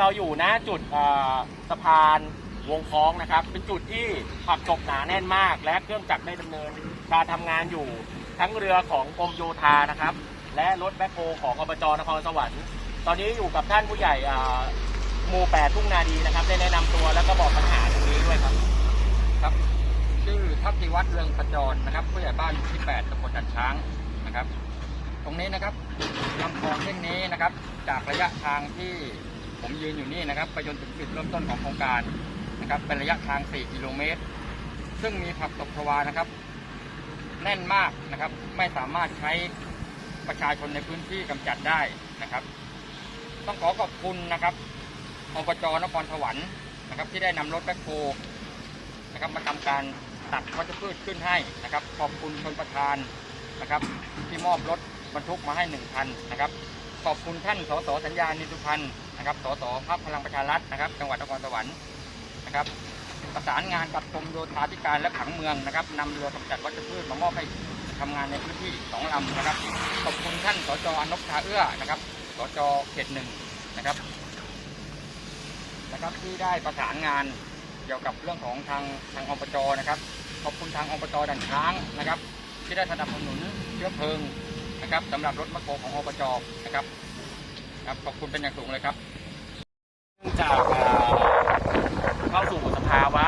เราอยู่ณจุดสะพานวงคล้องนะครับ เป็นจุดที่ผักตบหนาแน่นมาก และเครื่องจักรได้ดำเนินการทำงานอยู่ทั้งเรือของกรมโยธานะครับ และรถแบ็คโฮของอบจนครสวรรค์ตอนนี้อยู่กับท่านผู้ใหญ่หมู่แปดทุ่งนาดีนะครับ ได้แนะนำตัวแล้วก็บอกปัญหาตรงนี้ด้วยครับครับชื่อทัพพิวัฒน์เรืองขจรนะครับผู้ใหญ่บ้านที่ 8ตำบลดันช้างนะครับ ตรงนี้นะครับลำคลองเส้นนี้นะครับ จากระยะทางที่ ผมยืนอยู่นี่นะครับไปจนถึงจุดเริ่มต้นของโครงการนะครับเป็นระยะทาง 4 กิโลเมตร ซึ่งมีผักตบชวานะครับ แน่นมากนะครับ ไม่สามารถใช้ประชาชนในพื้นที่กำจัดได้นะครับ ต้องขอขอบคุณนะครับอบจนครสวรรค์นะครับ ที่ได้นำรถแบ็คโฮนะครับมาทำการตัดวัชพืชขึ้นให้นะครับ ขอบคุณชนประธานนะครับ ที่มอบรถบรรทุกมาให้หนึ่งคันนะครับ ขอบคุณท่านสสสัญญานิสุพันธ์ นะครับ สสพรรคพลังประชารัฐนะครับ จังหวัดนครสวรรค์นะครับ ประสานงานกับกรมโยธาธิการและผังเมืองนะครับนำเรือกำจัดวัชพืชมามอบให้ทำงานในพื้นที่สองลำนะครับ ขอบคุณท่าน สจอนพทาเอื้อนะครับ สจเขตหนึ่งนะครับ นะครับที่ได้ประสานงานเกี่ยวกับเรื่องของทางทางอบจนะครับ ขอบคุณทางอบจดันช้างนะครับ ที่ได้สนับสนุนเชื้อเพลิงนะครับสำหรับรถมะโคของอบจนะครับ ครับขอบคุณเป็นอย่างสูงเลยครับเนื่องจากเข้าสู่สภาวะ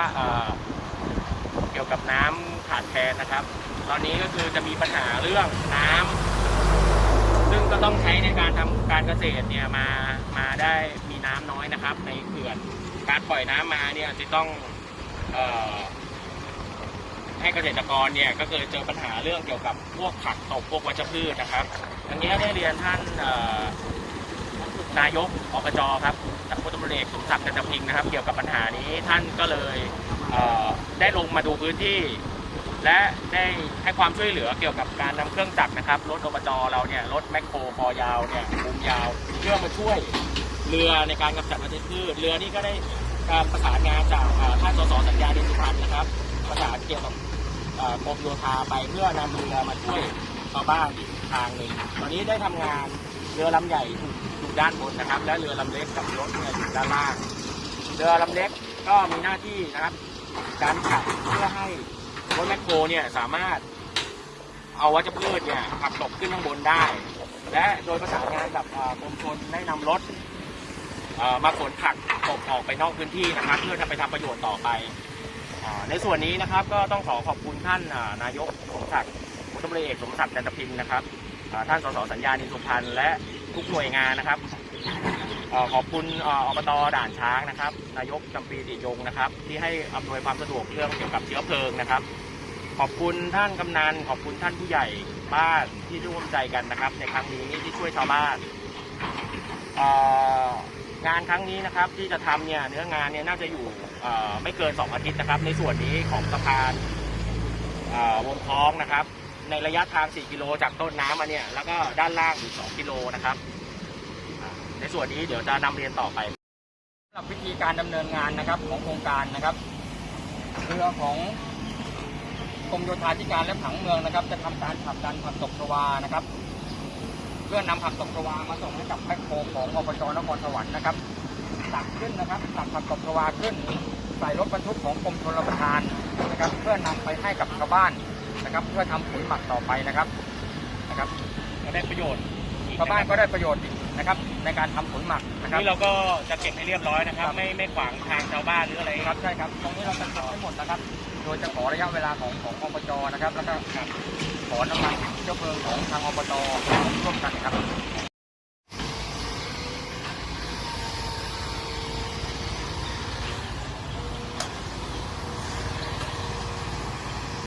เกี่ยวกับน้ำขาดแคลนนะครับ ตอนนี้ก็คือจะมีปัญหาเรื่องน้ำซึ่งก็ต้องใช้ในการทำการเกษตรเนี่ยมามาได้มีน้ำน้อยนะครับ ในเขื่อนการปล่อยน้ำมาเนี่ยจะต้องอให้เกษตรกรเนี่ยก็เกิดเจอปัญหาเรื่องเกี่ยวกับพวกผักตกพวกวัชพืชนะครับอันนี้ได้เรียนท่าน นายกอบจครับท่านพลตำรวจเอกสมศักดิ์จันทพิงค์นะครับ เกี่ยวกับปัญหานี้ท่านก็เลยเได้ลงมาดูพื้นที่ และได้ให้ความช่วยเหลือเกี่ยวกับการนำเครื่องจักรนะครับรถอบจเราเนี่ยรถแมคโครคอยาวเนี่ยบูมยาวเพื่อมาช่วยเรือในการกำจัดวัชพืชเรือนี่ก็ได้การประสานงานจากท่านสสสัญญาดินสุพรรณนะครับ ประสานเกี่ยวกับกรมโยธาไปเพื่อนำเรือมาช่วยชาวบ้านอีกทางหนึ่งตอนนี้ได้ทำงาน เรือลำใหญ่อยู่ด้านบนนะครับ และเรือลำเล็กกับรถเนี่ยอยู่ด้านล่าง เรือลำเล็กก็มีหน้าที่นะครับการขับเพื่อให้รถแมคโครเนี่ยสามารถเอาวัชพืชเนี่ยขับตกขึ้นข้างบนได้ และโดยประสานงานกับกรมชนได้นำรถมาขนผักตกออกไปนอกพื้นที่นะครับ เพื่อทำไปทำประโยชน์ต่อไปอในส่วนนี้นะครับก็ต้องขอขอบคุณท่านนายกสมศักดิ์พลตำรวจเอกสมศักดิ์จันทพิมพ์นะครับ ท่านสสสัญญานินสุพรรณและทุกหน่วยงานนะครับอขอบคุณเอ่ออบตด่านช้างนะครับ นายกจำปีติยงนะครับ ที่ให้อำนวยความสะดวกเรื่องเกี่ยวกับเชื้อเพลิงนะครับ ขอบคุณท่านกำนันขอบคุณท่านผู้ใหญ่บ้านที่ร่วมใจกันนะครับ ในครั้งนี้ที่ช่วยชาวบ้านงานครั้งนี้นะครับที่จะทำเนี่ยเนื้องานเนี่ยน่าจะอยู่ไม่เกิน 2 อาทิตย์นะครับ ในส่วนนี้ของสะพานวงคล้องนะครับ ในระยะทาง 4 กิโลจากต้นน้ำมาเนี่ย แล้วก็ด้านล่างอีก 2 กิโลนะครับ ในส่วนนี้เดี๋ยวจะนำเรียนต่อไปสำหรับวิธีการดำเนินงานนะครับของโครงการนะครับเรือของกรมโยธาธิการและผังเมืองนะครับ จะทำการขับดันผักตบชวานะครับ เพื่อนำผักตบชวามาส่งให้กับแพ็คโคของอบจนครสวรรค์นะครับตักขึ้นนะครับตักผักตบชวาขึ้น ใส่รถบรรทุกของกรมชลประทานนะครับ เพื่อนำไปให้กับชาวบ้าน นะครับเพื่อทำปุ๋ยหมักต่อไปนะครับนะครับก็ได้ประโยชน์อีกชาวบ้านก็ได้ประโยชน์อีกนะครับ ในการทำปุ๋ยหมักนะครับนี่เราก็จะเก็บให้เรียบร้อยนะครับ ไม่ไม่ขวางทางชาวบ้านหรืออะไรคครัรับบใช่ครับตรงนี้เราจะเก็บให้หมดนะครับ โดยจะขอระยะเวลาของของอบจนะครับ แล้วก็ขอน้ำมันเชื้อเพลิงของทางอบจร่วมกันครับ